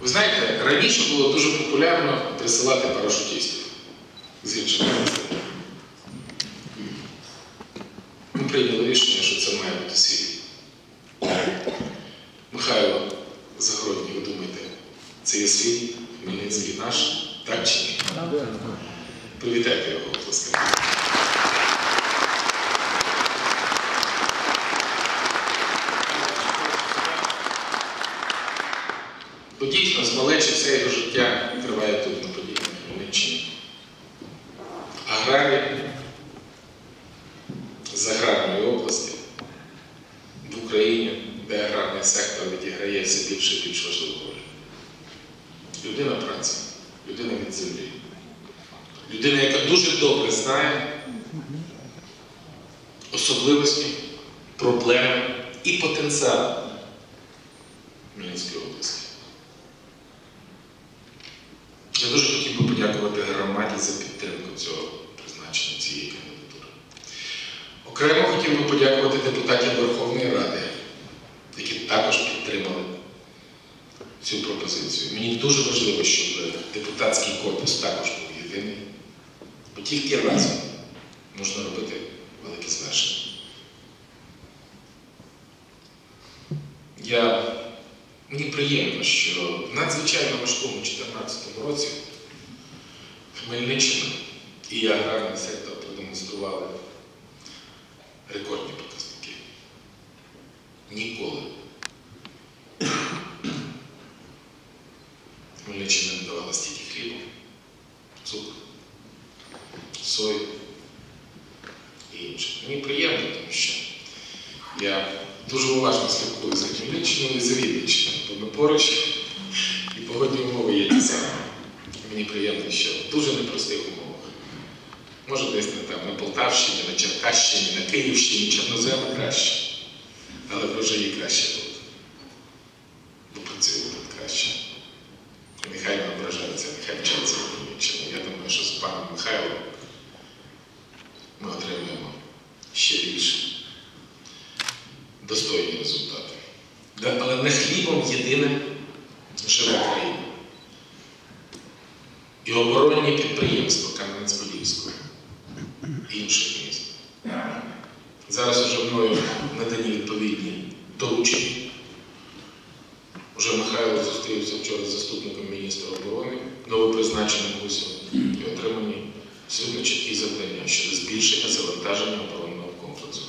Ви знаєте, раніше було дуже популярно присилати парашутистів з інших областей. Ми прийняли рішення, що це має бути свій. Михайло Загородній, ви думаєте, це є свій Хмельницький наш, так чи ні? Привітайте його, будь ласка. Бо дійсно з малечі все його життя триває тут на події на Хмельниччині. Аграрій з аграрної області в Україні, де аграрний сектор відіграє все більше і більш важливу роль. Людина праці, людина від землі. Людина, яка дуже добре знає особливості, проблеми і потенціал Хмельницької області. Я дуже хотів би подякувати громаді за підтримку цього призначення цієї кандидатури. Окремо хотів би подякувати депутатів Верховної Ради, які також підтримали цю пропозицію. Мені дуже важливо, щоб депутатський корпус також був єдиний, бо тільки разом можна робити Мені приємно, що в надзвичайно важкому 2014 році Хмельниччина і аграрний сектор продемонстрували рекордні показники. Ніколи Хмельниччина не давала стільки хлібу, цукру, сої і інше. Мені приємно, тому що я дуже уважно слідкую за Хмельниччиною і за Вінниччиною, бо ми поруч і погодні умови є ті самі. Мені приємно, що в дуже непростих умовах. Може, десь не там на Полтавщині, на Черкащині, на Київщині, Чорноземи краще. Але врожаї краще тут. Бо працює тут краще. І нехай не ображаються, нехай вчаться в Хмельниччині. Я думаю, що з паном Михайлом ми отримаємо ще більше достойні результати. Але не хлібом єдиним живе країна. І оборонні підприємства Кам'янець-Подільського і інших міст. Зараз уже мною надані відповідні доручення. Уже Михайло зустрівся вчора з заступником міністра оборони, новопризначеним гусем, і отримані абсолютно чіткі завдання щодо збільшення завантаження оборонного комплексу.